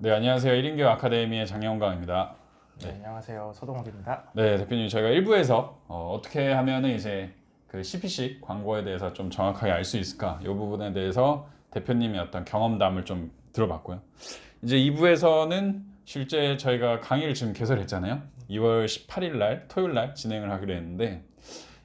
네, 안녕하세요. 1인교 아카데미의 장영광입니다. 네, 안녕하세요. 서동욱입니다. 네, 대표님 저희가 1부에서 어, 떻게 하면은 이제 그 CPC 광고에 대해서 좀 정확하게 알 수 있을까? 이 부분에 대해서 대표님의 어떤 경험담을 좀 들어봤고요. 이제 2부에서는 실제 저희가 강의를 지금 개설했잖아요. 2월 18일 날 토요일 날 진행을 하기로 했는데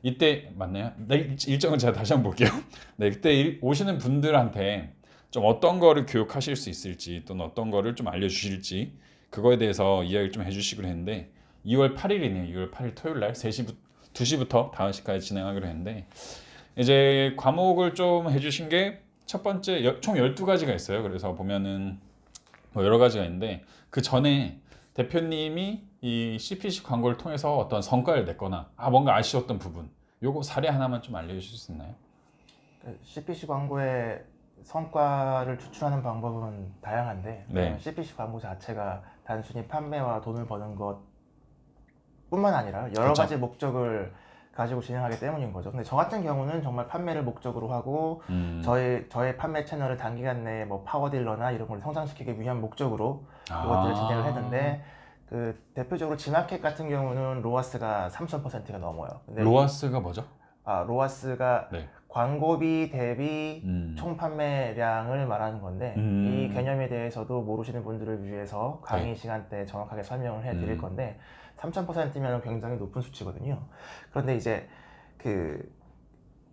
이때 맞나요? 네, 일- 일정은 제가 다시 한번 볼게요. 네, 그때 일- 오시는 분들한테 좀 어떤 거를 교육하실 수 있을지 또는 어떤 거를 좀 알려주실지 그거에 대해서 이야기를 좀 해주시기로 했는데 2월 8일이네요. 2월 8일 토요일 날 3시부터 2시부터 5시까지 진행하기로 했는데 이제 과목을 좀 해주신 게 첫 번째 여- 총 12가지가 있어요. 그래서 보면은 뭐 여러 가지가 있는데 그 전에 대표님이 이 CPC 광고를 통해서 어떤 성과를 냈거나 아 뭔가 아쉬웠던 부분 요거 사례 하나만 좀 알려주실 수 있나요? 그 CPC 광고의 성과를 추출하는 방법은 다양한데 네. 어, CPC 광고 자체가 단순히 판매와 돈을 버는 것뿐만 아니라 여러 그쵸. 가지 목적을 가지고 진행하기 때문인 거죠. 근데 저 같은 경우는 정말 판매를 목적으로 하고 음. 저의 저의 판매 채널을 단기간 내에 뭐 파워 딜러나 이런 걸 성장시키기 위한 목적으로 아. 이것들을 진행을 했는데 그 대표적으로 지마켓 같은 경우는 로아스가 3,000%가 넘어요. 근데 이- 로아스가 뭐죠? 아, 로아스가 네. 광고비 대비 음. 총 판매량을 말하는 건데 음. 이 개념에 대해서도 모르시는 분들을 위해서 강의 네. 시간대 정확하게 설명을 해드릴 음. 건데 3,000%면 굉장히 높은 수치거든요. 그런데 이제 그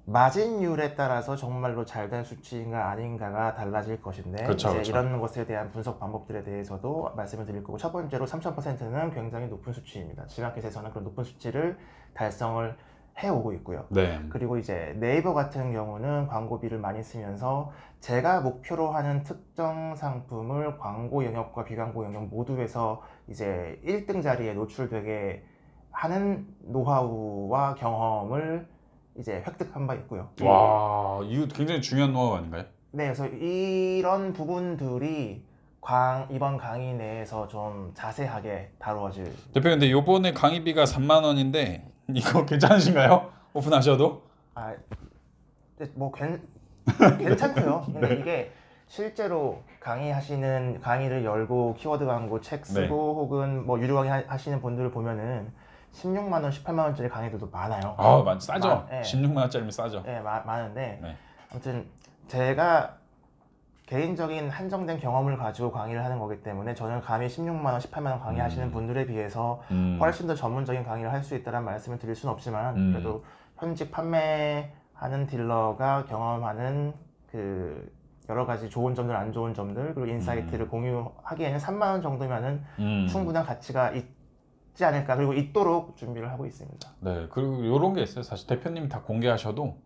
마진율에 따라서 정말로 잘 된 수치인가 아닌가가 달라질 것인데 그쵸, 이제 그쵸. 이런 것에 대한 분석 방법들에 대해서도 말씀을 드릴 거고 첫 번째로 3,000%는 굉장히 높은 수치입니다. 지마켓에서는 그런 높은 수치를 달성을 해오고 있고요. 네. 그리고 이제 네이버 같은 경우는 광고비를 많이 쓰면서 제가 목표로 하는 특정 상품을 광고 영역과 비광고 영역 모두에서 이제 1등 자리에 노출되게 하는 노하우와 경험을 이제 획득한 바 있고요. 와, 이거 굉장히 중요한 노하우 아닌가요? 네, 그래서 이런 부분들이 광, 이번 강의 내에서 좀 자세하게 다루어질 대표 근데 요번에 강의비가 3만 원인데 이거 괜찮으신가요? 오픈하셔도? 아, 근데 뭐 괜, 괜찮고요. 근데 네. 이게 실제로 강의하시는 강의를 열고 키워드 광고 책 쓰고 네. 혹은 뭐 유료 강의 하- 하시는 분들을 보면은 16만 원, 18만 원짜리 강의들도 많아요. 아, 맞 싸죠. 마- 예. 16만 원짜리면 싸죠. 네, 마- 많은데 네. 아무튼 제가 개인적인 한정된 경험을 가지고 강의를 하는 거기 때문에 저는 감히 16만 원, 18만 원 강의하시는 음. 분들에 비해서 음. 훨씬 더 전문적인 강의를 할 수 있다는 말씀을 드릴 수는 없지만 음. 그래도 현직 판매하는 딜러가 경험하는 그 여러 가지 좋은 점들 안 좋은 점들 그리고 인사이트를 공유하기에는 3만 원 정도면은 음. 충분한 가치가 있 지 않을까 그리고 있도록 준비를 하고 있습니다. 네, 그리고 요런 게 있어요. 사실 대표님이 다 공개하셔도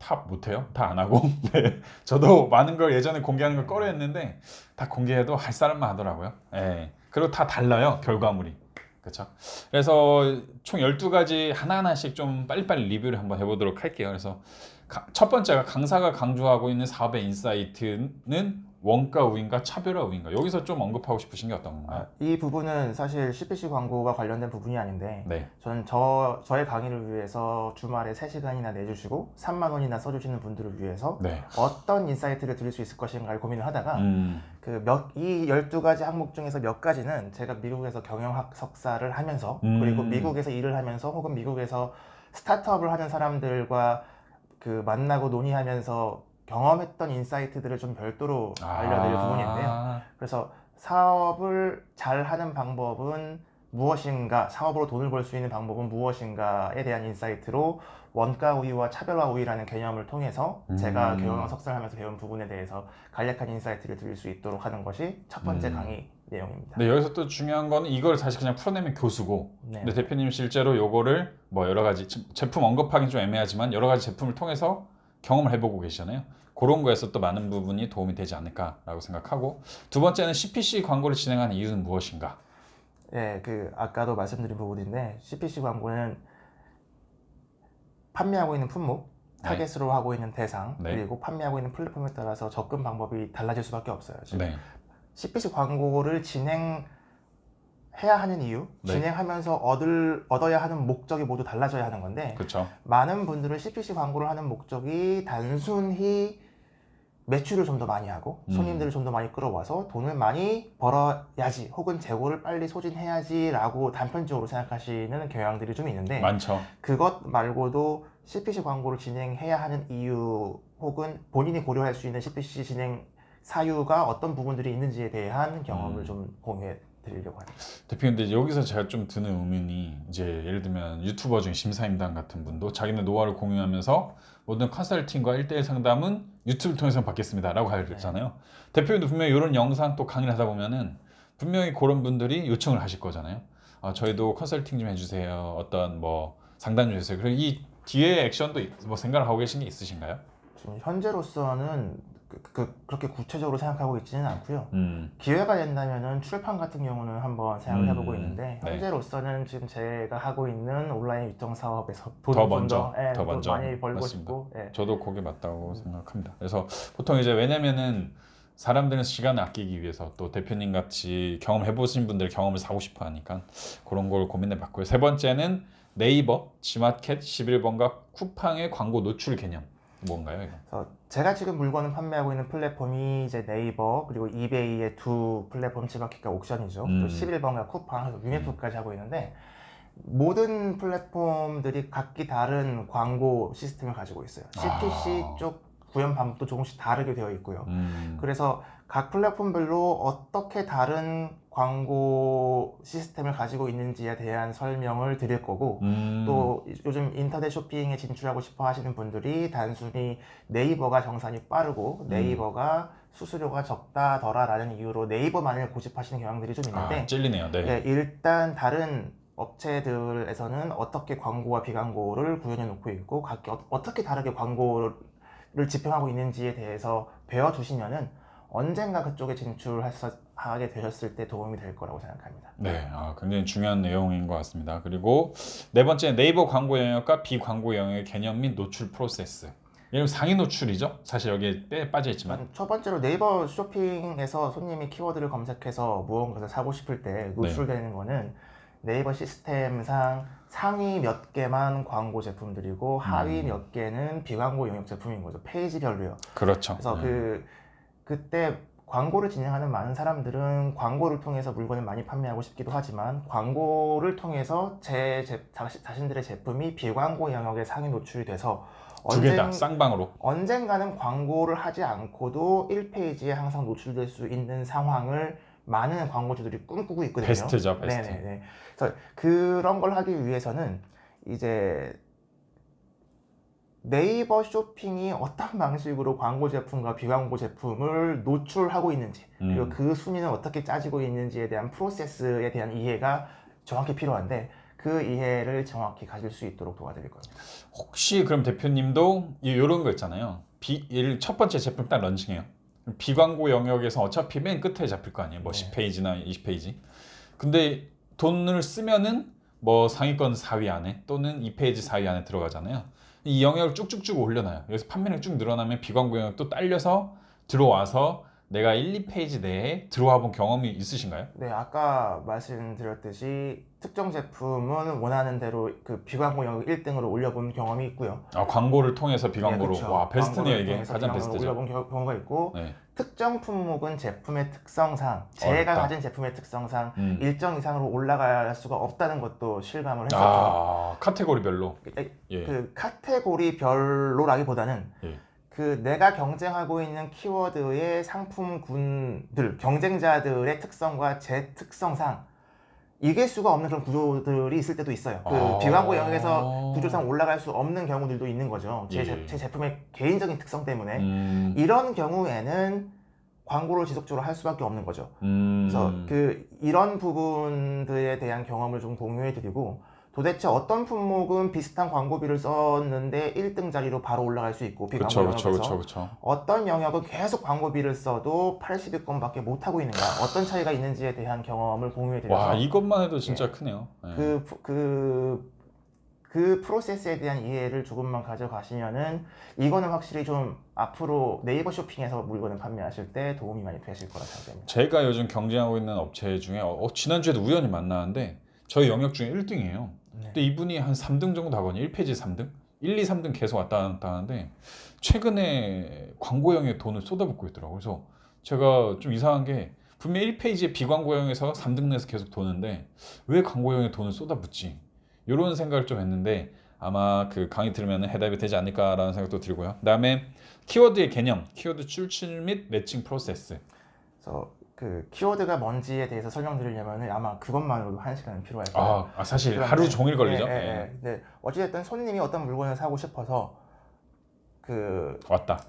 다 못해요. 다 안 하고. 네. 저도 많은 걸 예전에 공개하는 걸 꺼려했는데 다 공개해도 할 사람만 하더라고요. 네. 그리고 다 달라요. 결과물이. 그렇죠? 그래서 총 12가지 하나하나씩 좀 빨리빨리 리뷰를 한번 해보도록 할게요. 그래서 가- 첫 번째가 강사가 강조하고 있는 사업의 인사이트는 원가 우위인가 차별화 우위인가 여기서 좀 언급하고 싶으신 게 어떤 건가요? 아, 이 부분은 사실 CPC 광고와 관련된 부분이 아닌데 네. 저는 저, 저의 강의를 위해서 주말에 3시간이나 내주시고 3만 원이나 써주시는 분들을 위해서 네. 어떤 인사이트를 드릴 수 있을 것인가를 고민을 하다가 음. 그몇이 12가지 항목 중에서 몇 가지는 제가 미국에서 경영학 석사를 하면서 음. 그리고 미국에서 일을 하면서 혹은 미국에서 스타트업을 하는 사람들과 그 만나고 논의하면서 경험했던 인사이트들을 좀 별도로 알려드릴 부분인데요. 아. 그래서 사업을 잘 하는 방법은 무엇인가, 사업으로 돈을 벌 수 있는 방법은 무엇인가에 대한 인사이트로 원가 우위와 차별화 우위라는 개념을 통해서 제가 음. 경영학 석사를 하면서 배운 부분에 대해서 간략한 인사이트를 드릴 수 있도록 하는 것이 첫 번째 음. 강의 내용입니다. 네, 여기서 또 중요한 거는 이걸 사실 그냥 풀어내면 교수고 네. 근데 대표님 실제로 요거를 뭐 여러 가지 제- 제품 언급하기는 좀 애매하지만 여러 가지 제품을 통해서 경험을 해보고 계시잖아요. 그런 거에서 또 많은 부분이 도움이 되지 않을까라고 생각하고 두 번째는 CPC 광고를 진행하는 이유는 무엇인가? 예, 그 아까도 말씀드린 부분인데 CPC 광고는 판매하고 있는 품목, 네. 타겟으로 하고 있는 대상, 네. 그리고 판매하고 있는 플랫폼에 따라서 접근 방법이 달라질 수밖에 없어요. 지금 네, CPC 광고를 진행 해야 하는 이유, 네. 진행하면서 얻을 얻어야 하는 목적이 모두 달라져야 하는 건데 그렇죠. 많은 분들은 CPC 광고를 하는 목적이 단순히 매출을 좀 더 많이 하고 음. 손님들을 좀 더 많이 끌어와서 돈을 많이 벌어야지 혹은 재고를 빨리 소진해야지라고 단편적으로 생각하시는 경향들이 좀 있는데 많죠. 그것 말고도 CPC 광고를 진행해야 하는 이유 혹은 본인이 고려할 수 있는 CPC 진행 사유가 어떤 부분들이 있는지에 대한 경험을 음. 좀 공유해 드리려고 합니다. 대표님, 근데 여기서 제가 좀 드는 의문이 이제 예를 들면 유튜버 중에 심사임당 같은 분도 자기네 노하우를 공유하면서 모든 컨설팅과 1대1 상담은 유튜브를 통해서 받겠습니다 라고 하잖아요. 대표님도 분명히 이런 영상 또 강의를 하다 보면은 분명히 그런 분들이 요청을 하실 거잖아요. 아, 저희도 컨설팅 좀 해주세요. 어떤 뭐 상담 좀 해주세요. 그리고 이 뒤에 액션도 있- 뭐 생각을 하고 계신 게 있으신가요? 지금 현재로서는 그, 그, 그렇게 구체적으로 생각하고 있지는 않고요. 음, 기회가 된다면은 출판 같은 경우는 한번 생각을 음, 해보고 있는데 네. 현재로서는 지금 제가 하고 있는 온라인 유통 사업에서 돈을 좀 먼저, 더, 예, 더또 먼저. 많이 벌고 맞습니다. 싶고 예. 저도 그게 맞다고 생각합니다. 그래서 보통 이제 왜냐면은 사람들은 시간을 아끼기 위해서 또 대표님 같이 경험해 보신 분들 경험을 사고 싶어 하니까 그런 걸 고민해 봤고요. 세 번째는 네이버, 지마켓 11번가 쿠팡의 광고 노출 개념 뭔가요? 이거? 그래서 제가 지금 물건을 판매하고 있는 플랫폼이 이제 네이버 그리고 이베이의 두 플랫폼 지마켓과 옥션이죠. 음. 또 11번가 쿠팡, 그래서 유메프까지 하고 있는데 모든 플랫폼들이 각기 다른 광고 시스템을 가지고 있어요. CPC 아. 쪽 구현 방법도 조금씩 다르게 되어 있고요. 음, 그래서 각 플랫폼별로 어떻게 다른 광고 시스템을 가지고 있는지에 대한 설명을 드릴 거고 음, 또 요즘 인터넷 쇼핑에 진출하고 싶어 하시는 분들이 단순히 네이버가 정산이 빠르고 음. 네이버가 수수료가 적다더라라는 이유로 네이버만을 고집하시는 경향들이 좀 있는데 아, 찔리네요. 네. 예, 일단 다른 업체들에서는 어떻게 광고와 비광고를 구현해 놓고 있고 각기 어, 어떻게 다르게 광고를 집행하고 있는지에 대해서 배워 두시면은 언젠가 그쪽에 진출하게 되셨을 때 도움이 될 거라고 생각합니다. 네, 아, 굉장히 중요한 내용인 것 같습니다. 그리고 네 번째 네이버 광고 영역과 비광고 영역의 개념 및 노출 프로세스. 예를 상위 노출이죠. 사실 여기에 빼 빠져 있지만. 첫 번째로 네이버 쇼핑에서 손님이 키워드를 검색해서 무언가를 사고 싶을 때 노출되는 거는 네이버 시스템상 상위 몇 개만 광고 제품들이고 하위 음. 몇 개는 비광고 영역 제품인 거죠. 페이지별로요. 그렇죠. 그래서 네. 그 그때 광고를 진행하는 많은 사람들은 광고를 통해서 물건을 많이 판매하고 싶기도 하지만 광고를 통해서 제, 제 자신, 자신들의 제품이 비광고 영역에 상위 노출이 돼서 두개다 언젠- 쌍방으로. 언젠가는 광고를 하지 않고도 1페이지에 항상 노출될 수 있는 상황을 많은 광고주들이 꿈꾸고 있거든요. 베스트죠, 베스트. 네네네. 그래서 그런 걸 하기 위해서는 이제 네이버 쇼핑이 어떤 방식으로 광고 제품과 비광고 제품을 노출하고 있는지 그리고 음. 그 순위는 어떻게 짜지고 있는지에 대한 프로세스에 대한 이해가 정확히 필요한데 그 이해를 정확히 가질 수 있도록 도와드릴 겁니다. 혹시 그럼 대표님도 이- 이런 거 있잖아요. 비, 예를 첫 번째 제품 딱 런칭해요. 비광고 영역에서 어차피 맨 끝에 잡힐 거 아니에요. 뭐 네. 10페이지나 20페이지. 근데 돈을 쓰면은 뭐 상위권 4위 안에 또는 2페이지 4위 안에 들어가잖아요. 이 영역을 쭉쭉쭉 올려놔요. 여기서 판매량이 쭉 늘어나면 비광고 영역도 딸려서 들어와서 내가 1, 2페이지 내에 들어와 본 경험이 있으신가요? 네, 아까 말씀드렸듯이 특정 제품은 원하는 대로 그 비광고 영역 1등으로 올려본 경험이 있고요. 아, 광고를 통해서 비광고로. 네, 그쵸. 와, 베스트네요, 광고를 이게. 통해서 가장 비광고로 베스트죠. 올려본 겨- 경우가 있고 네. 특정 품목은 제품의 특성상 제가 어렵다. 가진 제품의 특성상 음. 일정 이상으로 올라갈 수가 없다는 것도 실감을 했었죠. 아, 카테고리별로. 그- 예. 그 카테고리 별로라기보다는 예. 그 내가 경쟁하고 있는 키워드의 상품군들 경쟁자들의 특성과 제 특성상 이길 수가 없는 그런 구조들이 있을 때도 있어요. 그 아. 비광고 영역에서 구조상 올라갈 수 없는 경우들도 있는 거죠. 제, 예. 제, 제 제품의 개인적인 특성 때문에 음, 이런 경우에는 광고를 지속적으로 할 수밖에 없는 거죠. 음, 그래서 그 이런 부분들에 대한 경험을 좀 공유해 드리고 도대체 어떤 품목은 비슷한 광고비를 썼는데 1등 자리로 바로 올라갈 수 있고 비광고 영역에서 그쵸, 그쵸. 어떤 영역은 계속 광고비를 써도 80위권밖에 못 하고 있는가 어떤 차이가 있는지에 대한 경험을 공유해 드려서 와, 이것만 해도 진짜 크네요. 예. 그, 프- 그, 그 프로세스에 대한 이해를 조금만 가져가시면은 이거는 확실히 좀 앞으로 네이버 쇼핑에서 물건을 판매하실 때 도움이 많이 되실 거라 생각됩니다. 제가 요즘 경쟁하고 있는 업체 중에 어, 지난주에도 우연히 만나는데 저희 영역 중에 1등이에요. 네. 근데 이분이 한 3등 정도 하거든요. 1페이지 3등. 1, 2, 3등 계속 왔다 갔다 하는데 최근에 광고형에 돈을 쏟아붓고 있더라고요. 그래서 제가 좀 이상한 게 분명 1페이지에 비광고형에서 3등 내서 계속 도는데 왜 광고형에 돈을 쏟아붓지? 이런 생각을 좀 했는데 아마 그 강의 들으면 해답이 되지 않을까라는 생각도 들고요. 그다음에 키워드의 개념, 키워드 출출 및 매칭 프로세스. 그래서 그 키워드가 뭔지에 대해서 설명드리려면 아마 그것만으로도 한 시간은 필요할 거예요. 아, 아, 사실 그런데- 하루 종일 걸리죠. 예, 예, 예. 예. 근데 어찌됐든 손님이 어떤 물건을 사고 싶어서 그 왔다.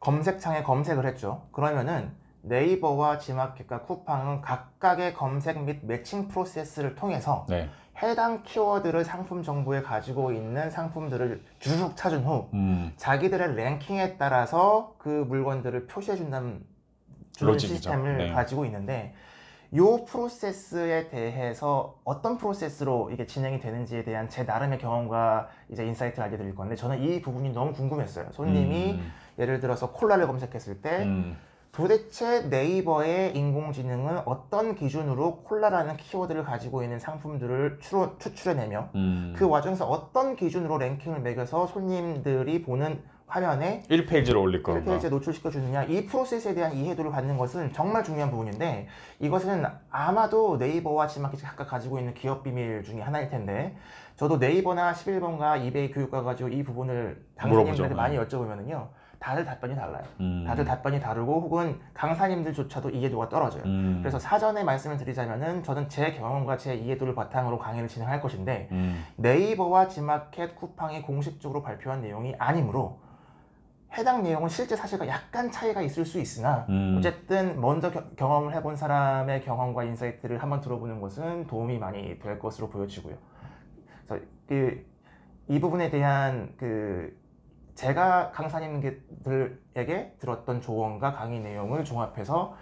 검색창에 검색을 했죠. 그러면은 네이버와 지마켓과 쿠팡은 각각의 검색 및 매칭 프로세스를 통해서 네. 해당 키워드를 상품 정보에 가지고 있는 상품들을 쭉 찾은 후 음, 자기들의 랭킹에 따라서 그 물건들을 표시해 준다는 주는 로직이죠. 시스템을 네. 가지고 있는데 요 프로세스에 대해서 어떤 프로세스로 이게 진행이 되는지에 대한 제 나름의 경험과 이제 인사이트를 알려드릴 건데 저는 이 부분이 너무 궁금했어요. 손님이 음, 예를 들어서 콜라를 검색했을 때 음, 도대체 네이버의 인공지능은 어떤 기준으로 콜라라는 키워드를 가지고 있는 상품들을 추로, 추출해내며 음. 그 와중에서 어떤 기준으로 랭킹을 매겨서 손님들이 보는 화면에 1페이지로 올릴 거. 1페이지에 노출시켜 주느냐 이 프로세스에 대한 이해도를 갖는 것은 정말 중요한 부분인데 이것은 아마도 네이버와 지마켓이 각각 가지고 있는 기업 비밀 중에 하나일 텐데 저도 네이버나 11번가 이베이 교육과 가지고 이 부분을 강사님들한테. 많이 여쭤보면은요 다들 답변이 달라요 음. 다들 답변이 다르고 혹은 강사님들조차도 이해도가 떨어져요 음. 그래서 사전에 말씀을 드리자면은 저는 제 경험과 제 이해도를 바탕으로 강의를 진행할 것인데 음. 네이버와 지마켓 쿠팡이 공식적으로 발표한 내용이 아니므로 해당 내용은 실제 사실과 약간 차이가 있을 수 있으나 음. 어쨌든 먼저 겨- 경험을 해본 사람의 경험과 인사이트를 한번 들어보는 것은 도움이 많이 될 것으로 보여지고요. 그래서 그, 이 부분에 대한 그 제가 강사님들에게 들었던 조언과 강의 내용을 종합해서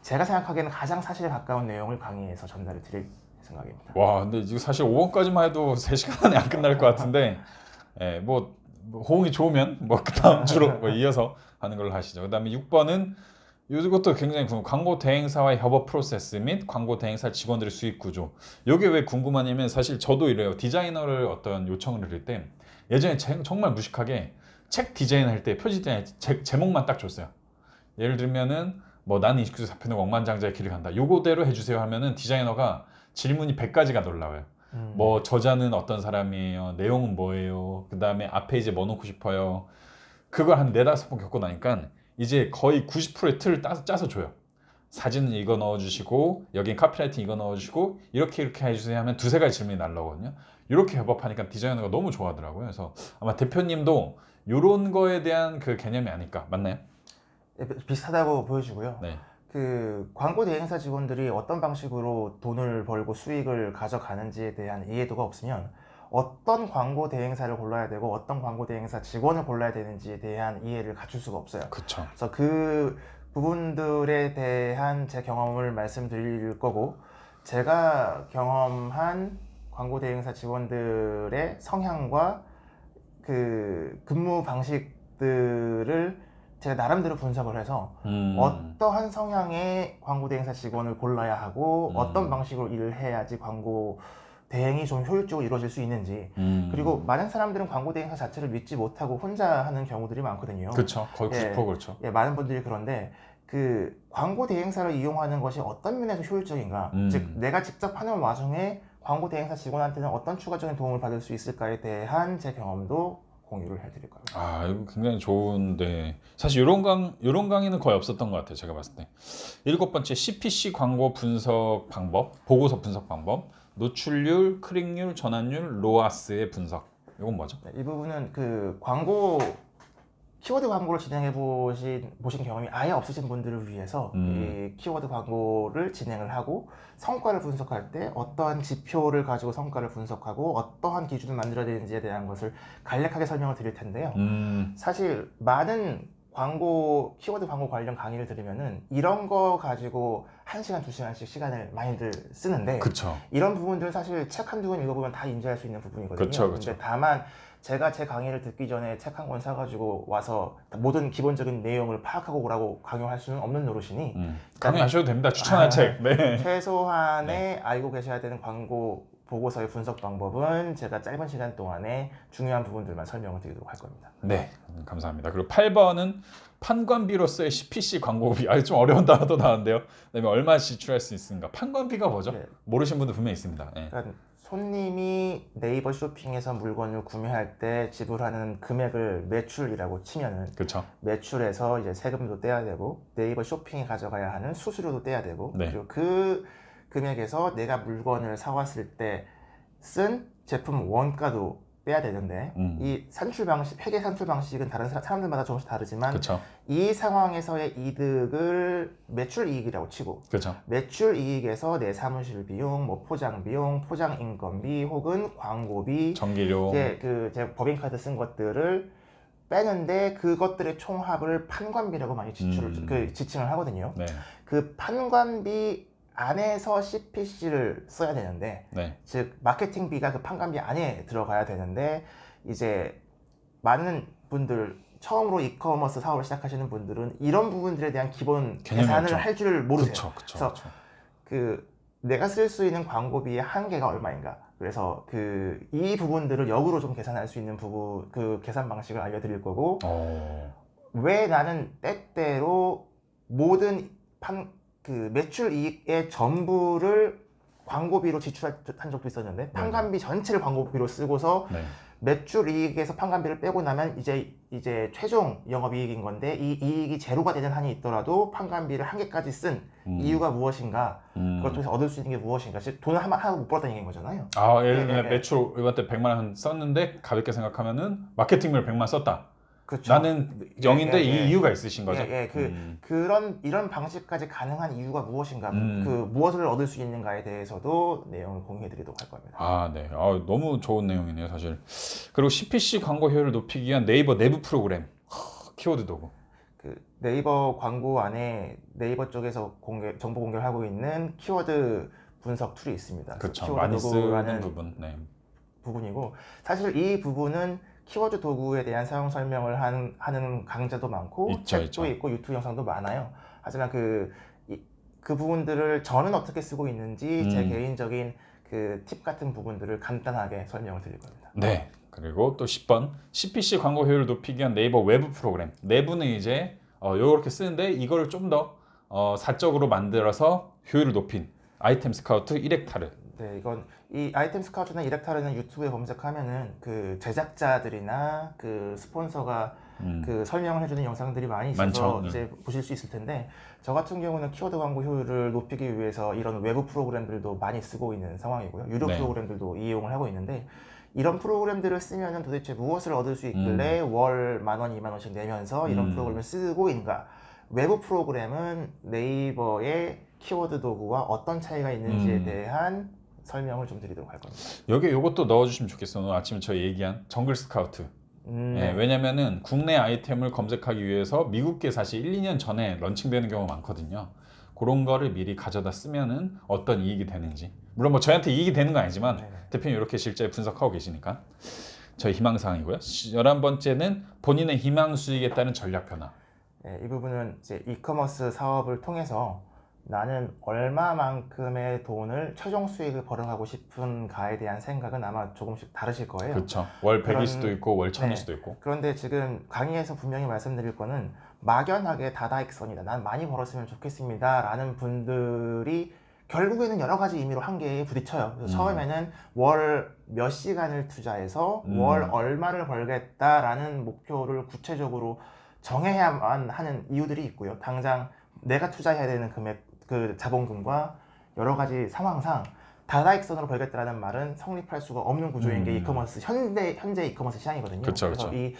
제가 생각하기에는 가장 사실에 가까운 내용을 강의에서 전달을 드릴 생각입니다. 와, 근데 이거 사실 5번까지만 해도 3시간 안에 안 끝날 것 같은데, 예, 뭐, 뭐 호응이 좋으면 뭐 그 다음 주로 뭐 이어서 하는 걸로 하시죠. 그다음에 6번은 이것도 굉장히 궁금. 광고 대행사와의 협업 프로세스 및 광고 대행사 직원들의 수익 구조. 이게 왜 궁금하냐면 사실 저도 이래요. 디자이너를 어떤 요청을 드릴 때 예전에 제- 정말 무식하게 책 디자인할 때 표지 디자인 제, 제목만 딱 줬어요. 예를 들면은 뭐 나는 29세 사표는 억만장자의 길을 간다. 요거대로 해주세요 하면은 디자이너가 질문이 100가지가 놀라워요. 음. 뭐 저자는 어떤 사람이에요? 내용은 뭐예요? 그 다음에 앞에 이제 뭐 넣고 싶어요? 그걸 한 네다섯 번 겪고 나니까 이제 거의 90%의 틀을 따서 짜서 줘요. 사진은 이거 넣어주시고 여긴 카피라이팅 이거 넣어주시고 이렇게 이렇게 해주세요 하면 두세 가지 질문이 날라오거든요. 이렇게 협업하니까 디자이너가 너무 좋아하더라고요. 그래서 아마 대표님도 이런 거에 대한 그 개념이 아닐까 맞나요? 예, 비- 비슷하다고 보여지고요. 네. 그 광고 대행사 직원들이 어떤 방식으로 돈을 벌고 수익을 가져가는지에 대한 이해도가 없으면 어떤 광고 대행사를 골라야 되고 어떤 광고 대행사 직원을 골라야 되는지에 대한 이해를 갖출 수가 없어요. 그쵸. 그래서 그 부분들에 대한 제 경험을 말씀드릴 거고 제가 경험한 광고 대행사 직원들의 성향과 그 근무 방식들을 제가 나름대로 분석을 해서 음. 어떠한 성향의 광고 대행사 직원을 골라야 하고 음. 어떤 방식으로 일을 해야지 광고 대행이 좀 효율적으로 이루어질 수 있는지 음. 그리고 많은 사람들은 광고 대행사 자체를 믿지 못하고 혼자 하는 경우들이 많거든요. 그쵸. 거의 90% 예. 그렇죠. 예, 많은 분들이 그런데 그 광고 대행사를 이용하는 것이 어떤 면에서 효율적인가? 음. 즉 내가 직접 하는 와중에 광고 대행사 직원한테는 어떤 추가적인 도움을 받을 수 있을까에 대한 제 경험도 공유를 해드릴 거예요. 아, 이거 굉장히 좋은데 사실 이런 강 이런 강의는 거의 없었던 것 같아요. 제가 봤을 때 일곱 번째 CPC 광고 분석 방법, 보고서 분석 방법, 노출률, 클릭률, 전환율, 로아스의 분석. 이건 뭐죠? 네, 이 부분은 그 광고 키워드 광고를 진행해 보신 보신 경험이 아예 없으신 분들을 위해서 음. 이 키워드 광고를 진행을 하고 성과를 분석할 때 어떠한 지표를 가지고 성과를 분석하고 어떠한 기준을 만들어야 되는지에 대한 것을 간략하게 설명을 드릴 텐데요. 음, 사실 많은 광고 키워드 광고 관련 강의를 들으면은 이런 거 가지고 1시간, 2시간씩 시간을 많이들 쓰는데 그쵸. 이런 부분들은 사실 책 한두 권 읽어보면 다 인지할 수 있는 부분이거든요. 그쵸, 그쵸. 근데 다만 제가 제 강의를 듣기 전에 책 한 권 사가지고 와서 모든 기본적인 내용을 파악하고 오라고 강요할 수는 없는 노릇이니 음. 강의하셔도 됩니다. 추천할 아. 책. 네. 최소한의 알고 계셔야 되는 광고 보고서의 분석 방법은 제가 짧은 시간 동안에 중요한 부분들만 설명을 드리도록 할 겁니다. 네, 음, 감사합니다. 그리고 8번은 판관비로서의 CPC 광고비. 아, 좀 어려운 단어도 나왔는데요. 그다음에 얼마 지출할 수 있습니까? 판관비가 뭐죠? 네. 모르시는 분들 분명히 있습니다. 예. 그러니까 손님이 네이버 쇼핑에서 물건을 구매할 때 지불하는 금액을 매출이라고 치면은 그렇죠. 매출에서 이제 세금도 떼야 되고 네이버 쇼핑이 가져가야 하는 수수료도 떼야 되고 네. 그리고 그 금액에서 내가 물건을 사왔을 때 쓴 제품 원가도 빼야 되는데 음. 이 산출 방식 회계 산출 방식은 다른 사- 사람들마다 조금씩 다르지만 그렇죠. 이 상황에서의 이득을 매출 이익이라고 치고 그렇죠. 매출 이익에서 내 사무실 비용, 뭐 포장 비용, 포장 인건비 혹은 광고비 전기료. 이제 그 제가 법인 카드 쓴 것들을 빼는데 그것들의 총합을 판관비라고 많이 지출을 음. 그 지칭을 하거든요. 네. 그 판관비 안에서 CPC를 써야 되는데 네. 즉 마케팅비가 그 판관비 안에 들어가야 되는데 이제 많은 분들 처음으로 이커머스 사업을 시작하시는 분들은 이런 부분들에 대한 기본 계산을. 할 줄 모르세요. 그렇죠. 그렇죠. 그래서 그렇죠. 그 내가 쓸 수 있는 광고비의 한계가 얼마인가. 그래서 그 이 부분들을 역으로 좀 계산할 수 있는 부분 그 계산 방식을 알려드릴 거고 어. 왜 나는 때때로 모든 판 그 매출 이익의 전부를 광고비로 지출한 적도 있었는데 판관비 전체를 광고비로 쓰고서 네. 매출 이익에서 판관비를 빼고 나면 이제 이제 최종 영업이익인 건데 이 이익이 제로가 되는 한이 있더라도 판관비를 한 개까지 쓴 음. 이유가 무엇인가 음. 그걸 통해서 얻을 수 있는 게 무엇인가 즉 돈을 하나 하나도 못 벌었다는 얘기인 거잖아요 아, 예를 예, 들면 예, 예. 매출 이번 때 100만 원 썼는데 가볍게 생각하면은 마케팅비를 100만 썼다. 그렇죠 나는 0인데 예, 이 예. 이유가 있으신 거죠. 예, 예, 그- 음. 그런 이런 방식까지 가능한 이유가 무엇인가 음. 그 무엇을 얻을 수 있는가에 대해서도 내용을 공유해 드리도록 할 겁니다 아, 네. 아, 너무 좋은 내용이네요, 사실. 그리고 CPC 광고 효율을 높이기 위한 네이버 내부 프로그램. 하, 키워드 도구. 그 네이버 광고 안에 네이버 쪽에서 공개 정보 공개를 하고 있는 키워드 분석 툴이 있습니다 그렇죠. 많이 쓰는 부분. 네. 부분이고 사실 이 부분은 키워드 도구에 대한 사용 설명을 한, 하는 강좌도 많고 있죠, 책도 있죠. 있고 유튜브 영상도 많아요. 하지만 그, 이- 그 부분들을 저는 어떻게 쓰고 있는지 제 음. 개인적인 그 팁 같은 부분들을 간단하게 설명을 드릴 겁니다. 네. 그리고 또 10번. CPC 광고 효율을 높이기 위한 네이버 외부 프로그램. 내부는 이제 어, 요렇게 쓰는데 이거를 좀더 어, 사적으로 만들어서 효율을 높인 아이템 스카우트 1헥타르. 네, 이건 이 아이템 스카우트나 이렉타르는 유튜브에 검색하면은 그 제작자들이나 그 스폰서가 음. 그 설명을 해주는 영상들이 많이 있어서 많죠. 네. 이제 보실 수 있을 텐데 저 같은 경우는 키워드 광고 효율을 높이기 위해서 이런 외부 프로그램들도 많이 쓰고 있는 상황이고요. 유료 네. 프로그램들도 이용을 하고 있는데 이런 프로그램들을 쓰면은 도대체 무엇을 얻을 수 있길래 월만 원, 이만 원씩 내면서 이런 음. 프로그램을 쓰고 있는가? 외부 프로그램은 네이버의 키워드 도구와 어떤 차이가 있는지에 음. 대한 설명을 좀 드리도록 할 겁니다. 여기 요것도 넣어주시면 좋겠어요. 오늘 아침에 저희 얘기한 정글 스카우트. 음, 예, 네. 왜냐면은 국내 아이템을 검색하기 위해서 미국계 사실 1, 2년 전에 런칭되는 경우가 많거든요. 그런 거를 미리 가져다 쓰면은 어떤 이익이 되는지. 물론 뭐 저희한테 이익이 되는 건 아니지만 네네. 대표님 이렇게 실제 분석하고 계시니까 저희 희망사항이고요. 11번째는 본인의 희망 수익에 따른 전략 변화. 네, 이 부분은 이제 이커머스 사업을 통해서 나는 얼마만큼의 돈을 최종 수익을 벌어가고 싶은가에 대한 생각은 아마 조금씩 다르실 거예요. 그렇죠. 월 100일 그런- 수도 있고 월 1000일 네. 수도 있고. 그런데 지금 강의에서 분명히 말씀드릴 거는 막연하게 다다익선이다. 난 많이 벌었으면 좋겠습니다. 라는 분들이 결국에는 여러 가지 의미로 한계에 부딪혀요. 음. 처음에는 월 몇 시간을 투자해서 음. 월 얼마를 벌겠다라는 목표를 구체적으로 정해야만 하는 이유들이 있고요. 당장 내가 투자해야 되는 금액, 그 자본금과 여러 가지 상황상 다다익선으로 벌겠다라는 말은 성립할 수가 없는 구조인 게 음. 이커머스 현대 현재 이커머스 시장이거든요. 그쵸, 그래서 그쵸. 이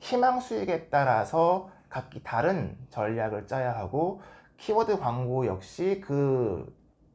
희망 수익에 따라서 각기 다른 전략을 짜야 하고 키워드 광고 역시 그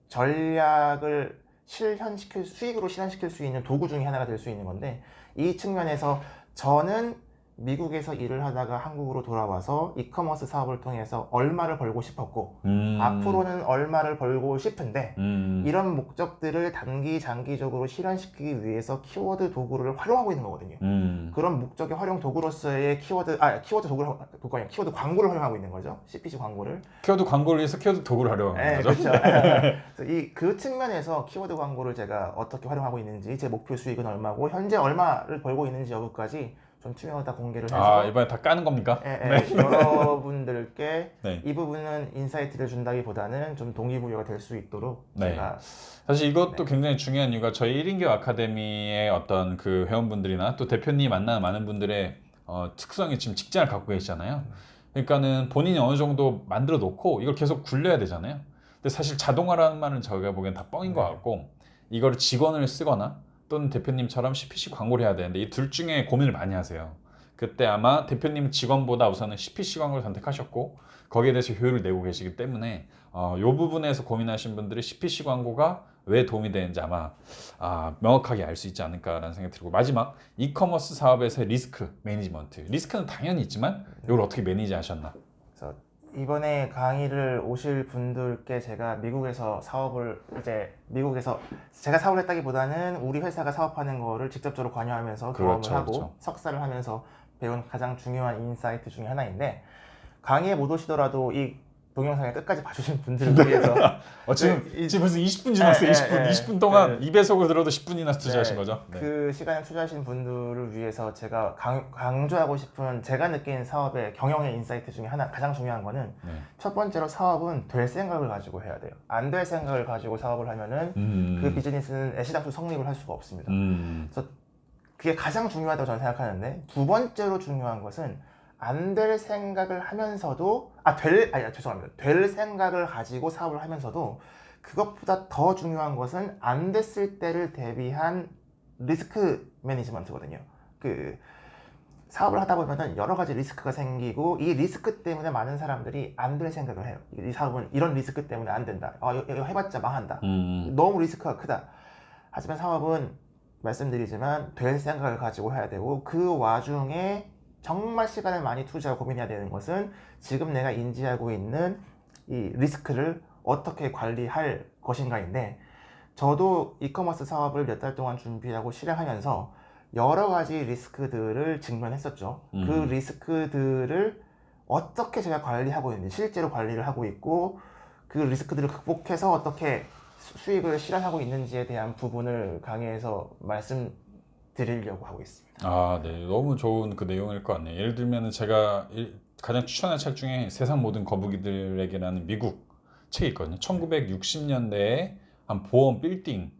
전략을 실현시킬 수익으로 실현시킬 수 있는 도구 중에 하나가 될 수 있는 건데 이 측면에서 저는 미국에서 일을 하다가 한국으로 돌아와서 이커머스 사업을 통해서 얼마를 벌고 싶었고 음. 앞으로는 얼마를 벌고 싶은데 음. 이런 목적들을 단기 장기적으로 실현시키기 위해서 키워드 도구를 활용하고 있는 거거든요. 음. 그런 목적의 활용 도구로서의 키워드 아 키워드 도구를 활- 도구가 아니라 키워드 광고를 활용하고 있는 거죠. CPC 광고를. 키워드 광고를 위해서 키워드 도구를 활용하는 네, 거죠. 그렇죠. 그래서 이그 측면에서 키워드 광고를 제가 어떻게 활용하고 있는지, 제 목표 수익은 얼마고 현재 얼마를 벌고 있는지 여부까지 좀 투명하다 공개를 해서 아 이번에 다 까는 겁니까? 예, 예, 여러분들께 네. 이 부분은 인사이트를 준다기보다는 좀 동기부여가 될 수 있도록 네. 제가 사실 이것도 네. 굉장히 중요한 이유가 저희 1인교 아카데미의 어떤 그 회원분들이나 또 대표님 만나는 많은 분들의 어, 특성이 지금 직장을 갖고 계시잖아요. 그러니까는 본인이 어느 정도 만들어 놓고 이걸 계속 굴려야 되잖아요. 근데 사실 자동화라는 말은 저희가 보기엔 다 뻥인 것 네. 같고 이거를 직원을 쓰거나 또는 대표님처럼 CPC 광고를 해야 되는데 이 둘 중에 고민을 많이 하세요. 그때 아마 대표님 직원보다 우선은 CPC 광고를 선택하셨고 거기에 대해서 효율을 내고 계시기 때문에 어, 이 부분에서 고민하신 분들이 CPC 광고가 왜 도움이 되는지 아마 아, 명확하게 알 수 있지 않을까라는 생각이 들고 마지막 이커머스 사업에서의 리스크 매니지먼트 리스크는 당연히 있지만 이걸 어떻게 매니지 하셨나 그래서 이번에 강의를 오실 분들께 제가 미국에서 사업을 이제 미국에서 제가 사업을 했다기보다는 우리 회사가 사업하는 거를 직접적으로 관여하면서 경험을 그렇죠, 하고 그렇죠. 석사를 하면서 배운 가장 중요한 인사이트 중에 하나인데 강의에 못 오시더라도 이 동영상을 끝까지 봐주신 분들을 위해서 어, 지금, 네, 이- 지금 벌써 20분 지났어요 예, 20분 예, 예. 20분 동안 네. 2배속으로 들어도 10분이나 투자하신 네, 거죠 네. 그 시간을 투자하신 분들을 위해서 제가 강, 강조하고 싶은 제가 느낀 사업의 경영의 인사이트 중에 하나 가장 중요한 거는 네. 첫 번째로 사업은 될 생각을 가지고 해야 돼요. 안 될 생각을 가지고 사업을 하면은 음, 그 비즈니스는 애시당초 성립을 할 수가 없습니다. 음, 그게 가장 중요하다고 저는 생각하는데 두 번째로 중요한 것은 안 될 생각을 하면서도 아 될 아니 죄송합니다. 될 생각을 가지고 사업을 하면서도 그것보다 더 중요한 것은 안 됐을 때를 대비한 리스크 매니지먼트거든요. 그 사업을 하다 보면은 여러 가지 리스크가 생기고 이 리스크 때문에 많은 사람들이 안 될 생각을 해요. 이 사업은 이런 리스크 때문에 안 된다. 아, 이거 해봤자 망한다. 음, 너무 리스크가 크다. 하지만 사업은 말씀드리지만 될 생각을 가지고 해야 되고 그 와중에 정말 시간을 많이 투자하고 고민해야 되는 것은 지금 내가 인지하고 있는 이 리스크를 어떻게 관리할 것인가인데 저도 이커머스 사업을 몇 달 동안 준비하고 실행하면서 여러 가지 리스크들을 직면했었죠. 그 음. 리스크들을 어떻게 제가 관리하고 있는지 실제로 관리를 하고 있고 그 리스크들을 극복해서 어떻게 수- 수익을 실현하고 있는지에 대한 부분을 강의에서 말씀 드리려고 하고 있습니다. 아, 네. 너무 좋은 그 내용일 것 같네요. 예를 들면 제가 일- 가장 추천한 책 중에 세상 모든 거북이들에게라는 미국 책이 있거든요. 1960년대에 한 보험 빌딩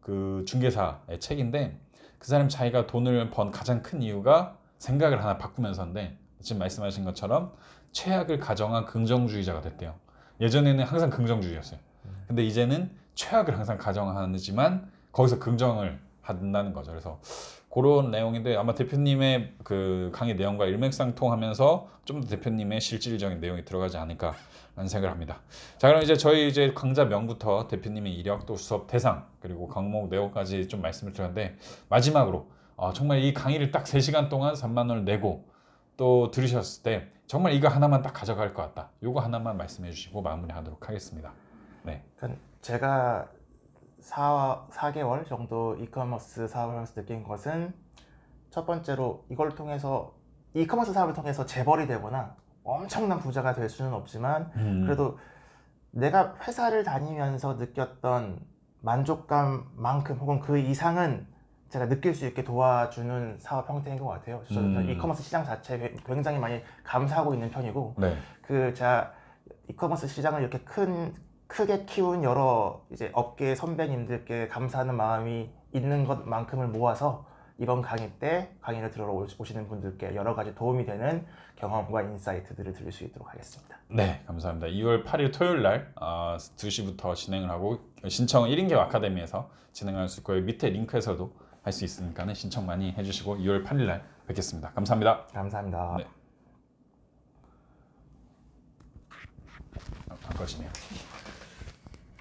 그 중개사의 책인데 그 사람 자기가 돈을 번 가장 큰 이유가 생각을 하나 바꾸면서인데 지금 말씀하신 것처럼 최악을 가정한 긍정주의자가 됐대요. 예전에는 항상 긍정주의였어요. 근데 이제는 최악을 항상 가정하지만 거기서 긍정을 한다는 거죠. 그래서 그런 내용인데 아마 대표님의 그 강의 내용과 일맥상통하면서 좀 더 대표님의 실질적인 내용이 들어가지 않을까라는 생각을 합니다. 자 그럼 이제 저희 이제 강좌 명부터 대표님의 이력 또 수업 대상 그리고 과목 내용까지 좀 말씀을 드렸는데 마지막으로 어, 정말 이 강의를 딱 3시간 동안 3만 원을 내고 또 들으셨을 때 정말 이거 하나만 딱 가져갈 것 같다. 이거 하나만 말씀해 주시고 마무리하도록 하겠습니다. 그러니까 제가 4, 4개월 정도 이커머스 사업을 하면서 느낀 것은 첫 번째로 이걸 통해서 이커머스 사업을 통해서 재벌이 되거나 엄청난 부자가 될 수는 없지만 음. 그래도 내가 회사를 다니면서 느꼈던 만족감만큼 혹은 그 이상은 제가 느낄 수 있게 도와주는 사업 형태인 것 같아요. 저는 음. 이커머스 시장 자체에 굉장히 많이 감사하고 있는 편이고 네. 그 제가 이커머스 시장을 이렇게 큰 크게 키운 여러 이제 업계 선배님들께 감사하는 마음이 있는 것만큼을 모아서 이번 강의 때 강의를 오시- 오시는 분들께 여러 가지 도움이 되는 경험과 인사이트들을 드릴 수 있도록 하겠습니다. 네, 감사합니다. 2월 8일 토요일 날 아, 2시부터 진행을 하고 신청은 1인교 아카데미에서 진행할 수 있고요. 밑에 링크에서도 할 수 있으니까 신청 많이 해주시고 2월 8일 날 뵙겠습니다. 감사합니다. 감사합니다. 네. 아, 안 꺼지네요.